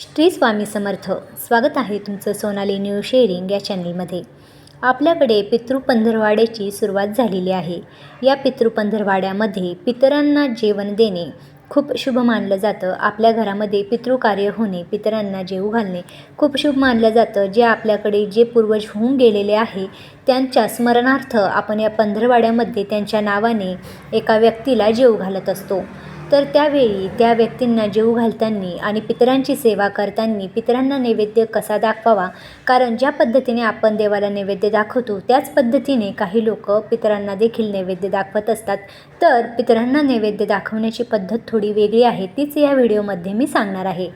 श्री स्वामी समर्थ. स्वागत आहे तुमचं सोनाली न्यूज शेअरिंग या चॅनलमध्ये. आपल्याकडे पितृपंधरवाड्याची सुरुवात झालेली आहे. या पितृपंधरवाड्यामध्ये पितरांना जेवण देणे खूप शुभ मानलं जातं. आपल्या घरामध्ये पितृकार्य होणे पितरांना जेवू घालणे खूप शुभ मानलं जातं. जे आपल्याकडे जे पूर्वज होऊन गेलेले आहे त्यांच्या स्मरणार्थ आपण या पंधरवाड्यामध्ये त्यांच्या नावाने एका व्यक्तीला जेवू घालत असतो. तर त्यावेळी त्या व्यक्तींना जेवू घालताना आणि पितरांची सेवा करताना पितरांना नैवेद्य कसा दाखवावा? कारण ज्या पद्धतीने आपण देवाला नैवेद्य दाखवतो त्याच पद्धतीने काही लोक पितरांना देखील नैवेद्य दाखवत असतात. तर पितरांना नैवेद्य दाखवण्याची पद्धत थोडी वेगळी आहे तीच या व्हिडिओमध्ये मी सांगणार आहे.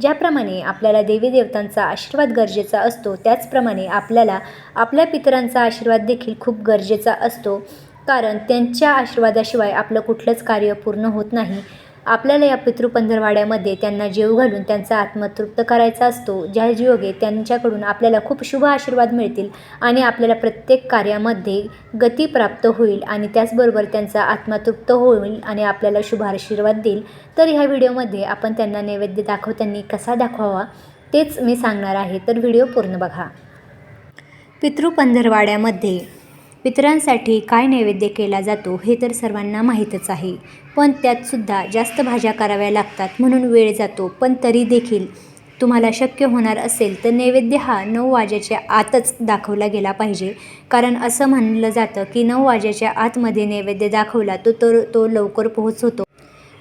ज्याप्रमाणे आपल्याला देवी देवतांचा आशीर्वाद गरजेचा असतो त्याचप्रमाणे आपल्याला आपल्या पितरांचा आशीर्वाद देखील खूप गरजेचा असतो. कारण त्यांच्या आशीर्वादाशिवाय आपलं कुठलंच कार्य पूर्ण होत नाही. आपल्याला या पितृपंधरवाड्यामध्ये त्यांना जेव घालून त्यांचा आत्मतृप्त करायचा असतो. ज्या योगे त्यांच्याकडून आपल्याला खूप शुभ आशीर्वाद मिळतील आणि आपल्याला प्रत्येक कार्यामध्ये गती प्राप्त होईल आणि त्याचबरोबर त्यांचा आत्मतृप्त होईल आणि आपल्याला शुभ आशीर्वाद देईल. तर ह्या व्हिडिओमध्ये आपण त्यांना नैवेद्य दाखवताना कसा दाखवावा तेच मी सांगणार आहे. तर व्हिडिओ पूर्ण बघा. पितृपंधरवाड्यामध्ये पितरांसाठी काय नैवेद्य केला जातो हे तर सर्वांना माहीतच आहे. पण त्यातसुद्धा जास्त भाज्या कराव्या लागतात म्हणून वेळ जातो. पण तरी देखील तुम्हाला शक्य होणार असेल तर नैवेद्य हा नऊ वाजेच्या आतच दाखवला गेला पाहिजे. कारण असं म्हणलं जातं की नऊ वाजेच्या आतमध्ये नैवेद्य दाखवला तो तर तो लवकर पोहोचवतो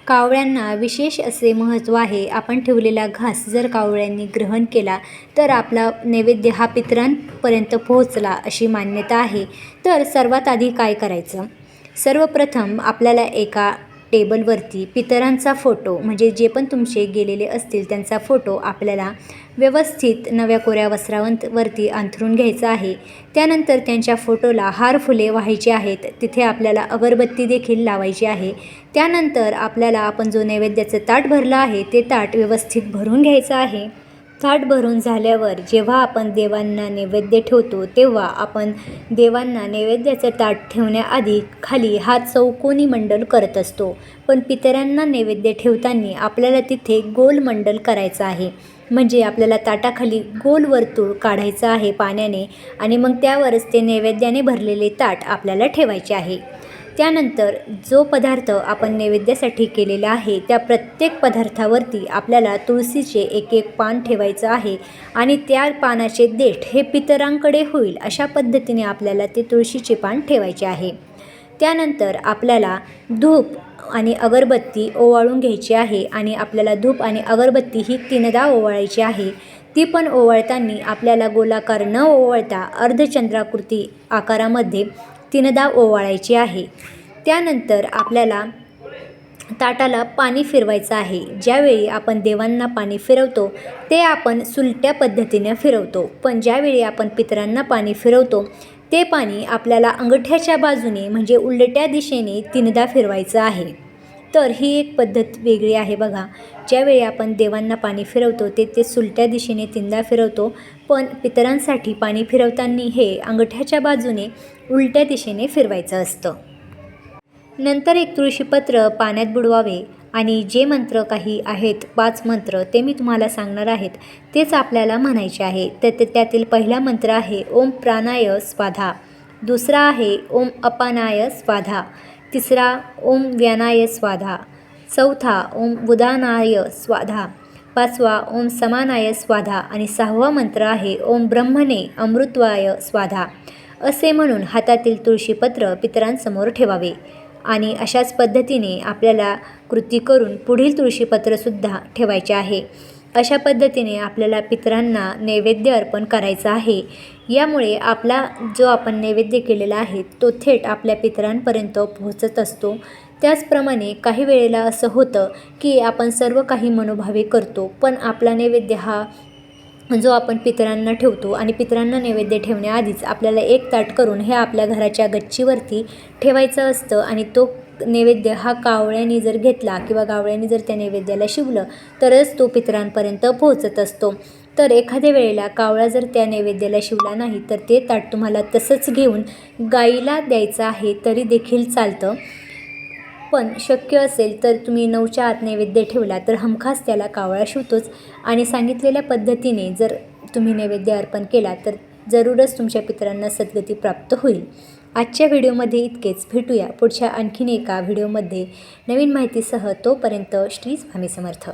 कावळ्यांना विशेष असे महत्त्व आहे. आपण ठेवलेला घास जर कावळ्यांनी ग्रहण केला तर आपला नैवेद्य हा पितरांपर्यंत पोहोचला अशी मान्यता आहे. तर सर्वात आधी काय करायचं? सर्वप्रथम आपल्याला एका टेबलवरती पितरांचा फोटो म्हणजे जे पण तुमचे गेलेले असतील त्यांचा फोटो आपल्याला व्यवस्थित नव्या कोऱ्या वस्त्रावंतवरती अंथरून घ्यायचा आहे. त्यानंतर त्यांच्या फोटोला हार फुले व्हायची आहेत. तिथे आपल्याला अगरबत्ती देखील लावायची आहे. त्यानंतर आपल्याला आपण जो नैवेद्याचं ताट भरलं आहे ते ताट व्यवस्थित भरून घ्यायचं आहे. ताट भरून झाल्यावर जेव्हा आपण देवांना नैवेद्य ठेवतो तेव्हा आपण देवांना नैवेद्याचं ताट ठेवण्याआधी खाली हा चौकोनी मंडल करत असतो. पण पितरांना नैवेद्य ठेवताना आपल्याला तिथे गोल मंडल करायचं आहे. म्हणजे आपल्याला ताटाखाली गोल वर्तुळ काढायचं आहे पाण्याने आणि मग त्यावरच ते नैवेद्याने भरलेले ताट आपल्याला ठेवायचे आहे. त्यानंतर जो पदार्थ आपण नैवेद्यासाठी केलेला आहे त्या प्रत्येक पदार्थावरती आपल्याला तुळशीचे एक एक पान ठेवायचं आहे आणि त्या पानाचे देठ हे पितरांकडे होईल अशा पद्धतीने आपल्याला ते तुळशीचे पान ठेवायचे आहे. त्यानंतर आपल्याला धूप आणि अगरबत्ती ओवाळून घ्यायची आहे आणि आपल्याला धूप आणि अगरबत्ती ही तीनदा ओवाळायची आहे. ती पण ओवाळताना आपल्याला गोलाकार न ओवाळता अर्धचंद्राकृती आकारामध्ये तीनदा ओवाळायची आहे. त्यानंतर आपल्याला ताटाला पाणी फिरवायचं आहे. ज्यावेळी आपण देवांना पाणी फिरवतो ते आपण सुलट्या पद्धतीने फिरवतो. पण ज्यावेळी आपण पितरांना पाणी फिरवतो ते पाणी आपल्याला अंगठ्याच्या बाजूने म्हणजे उलट्या दिशेने तीनदा फिरवायचं आहे. तर ही एक पद्धत वेगळी आहे बघा. ज्यावेळी आपण देवांना पाणी फिरवतो ते ते सुलट्या दिशेने तीनदा फिरवतो पण पितरांसाठी पाणी फिरवताना हे अंगठ्याच्या बाजूने उलट्या दिशेने फिरवायचं असतं. नंतर एक तुळशीपत्र पाण्यात बुडवावे आणि जे मंत्र काही आहेत पाच मंत्र ते मी तुम्हाला सांगणार आहेत तेच आपल्याला म्हणायचे आहे. तर ते त्यातील पहिला मंत्र आहे ओम प्राणाय स्वाधा. दुसरा आहे ओम अपानाय स्वाधा. तिसरा ओम व्यानाय स्वाधा. चौथा ओम बुदानाय स्वाधा. पाचवा ओम समानाय स्वाधा. आणि सहावा मंत्र आहे ओम ब्रह्मणे अमृतवाय स्वाधा. असे म्हणून हातातील तुळशीपत्र पितरांसमोर ठेवावे. आणि अशाच पद्धतीने आपल्याला कृती करून पुढील तुळशीपत्रसुद्धा ठेवायचे आहे. अशा पद्धतीने आपल्याला पितरांना नैवेद्य अर्पण करायचं आहे. यामुळे आपला जो आपण नैवेद्य केलेला आहे तो थेट आपल्या पितरांपर्यंत पोहोचत असतो. त्याचप्रमाणे काही वेळेला असं होतं की आपण सर्व काही मनोभावे करतो पण आपला नैवेद्य हा जो आपण पितरांना ठेवतो आणि पितरांना नैवेद्य ठेवण्याआधीच आपल्याला एक ताट करून हे आपल्या घराच्या गच्चीवरती ठेवायचं असतं आणि तो नैवेद्य हा कावळ्याने जर घेतला किंवा कावळ्याने जर त्या नैवेद्याला शिवलं तरच तो पितरांपर्यंत पोहोचत असतो. तर एखाद्या वेळेला कावळा जर त्या नैवेद्याला शिवला नाही तर ते ताट तुम्हाला तसंच घेऊन गाईला द्यायचं आहे तरी देखील चालतं. पण शक्य असेल तर तुम्ही नऊच्या आत नैवेद्य ठेवला तर हमखास त्याला कावळा शिवतोच. आणि सांगितलेल्या पद्धतीने जर तुम्ही नैवेद्य अर्पण केला तर जरूरच तुमच्या पितरांना सद्गती प्राप्त होईल. आजच्या व्हिडिओमध्ये इतकेच. भेटूया पुढच्या आणखीन एका व्हिडिओमध्ये. नवीन माहितीसह तोपर्यंत श्री स्वामी समर्थ.